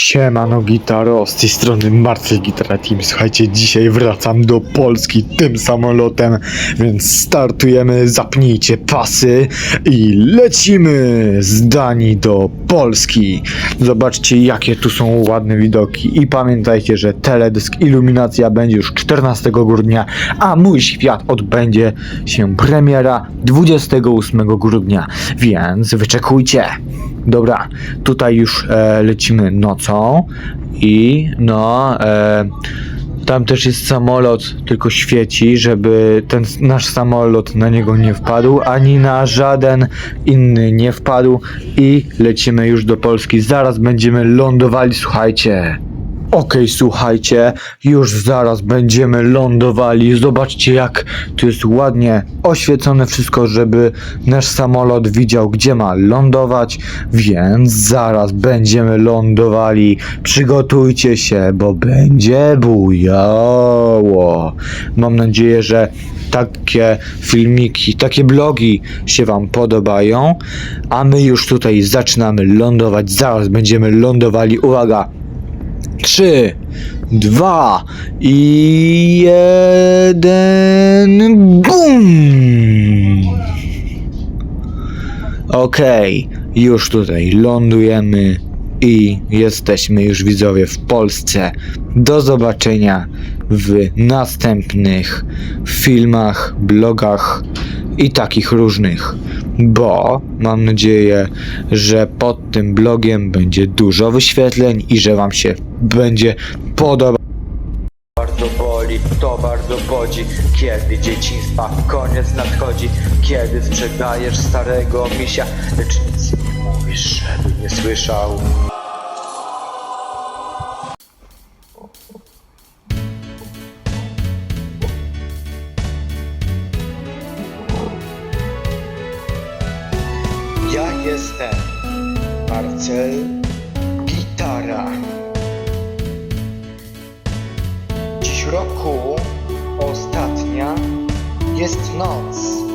Siemano Gitaro, z tej strony Marcel Gitara Team. Słuchajcie, dzisiaj wracam do Polski tym samolotem, więc startujemy, zapnijcie pasy i lecimy z Danii do Polski. Zobaczcie jakie tu są ładne widoki i pamiętajcie, że teledysk Iluminacja będzie już 14 grudnia, a mój świat odbędzie się premiera 28 grudnia, więc wyczekujcie. Dobra, tutaj już e, lecimy nocą i no, e, tam też jest samolot, tylko świeci, żeby ten nasz samolot na niego nie wpadł, ani na żaden inny nie wpadł i lecimy już do Polski. Zaraz będziemy lądowali, słuchajcie. Okej, słuchajcie, już zaraz będziemy lądowali. Zobaczcie, jak tu jest ładnie oświecone wszystko, żeby nasz samolot widział, gdzie ma lądować, więc zaraz będziemy lądowali. Przygotujcie się, bo będzie bujało. Mam nadzieję, że takie filmiki, takie blogi się Wam podobają, a my już tutaj zaczynamy lądować. Zaraz będziemy lądowali. Uwaga! Trzy, dwa i jeden. Bum! Okej, już tutaj lądujemy i jesteśmy już widzowie w Polsce. Do zobaczenia w następnych filmach, blogach i takich różnych. Bo mam nadzieję, że pod tym blogiem będzie dużo wyświetleń i że Wam się będzie podobać. bardzo boli, to bardzo bodzi Kiedy dzieciństwa koniec nadchodzi Kiedy sprzedajesz starego misia Lecz nic nie mówisz, żeby nie słyszał jestem Marcel Gitara Dziś roku ostatnia jest noc.